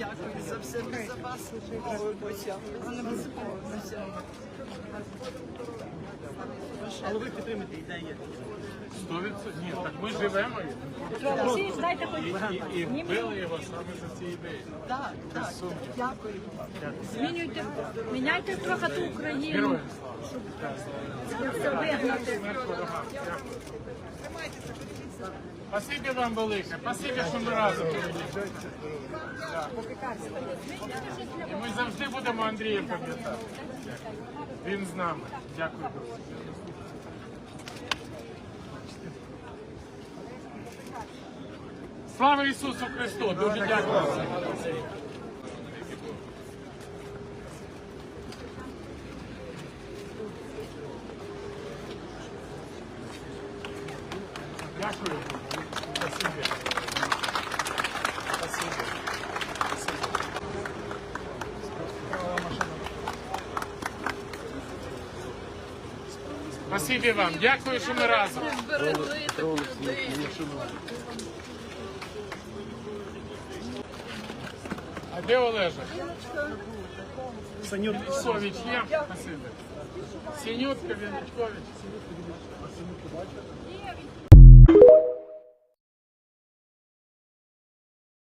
дякую за все за вас. Але ви підтримуєте ідеї. Сто відсотків. Ні, так ми живемо Олексій, дайте хоч і, вбили його саме за ці ідеї. Так, так, дякую. змінюйте, міняйте трохи ту Україну, Героям. щоб все вигнати. Спасибі вам велике, спасибі, що ми разом. І ми завжди будемо Андрія пам'ятати. Він з нами. Дякую. Слава Ісусу Христу! Дуже дякую. Дякую. Спасибі. Спасибі. Вам. Дякую, що ми разом. А де Олежа? Санюк. Совіч є? Спасибі. Синютка, Вінничкович.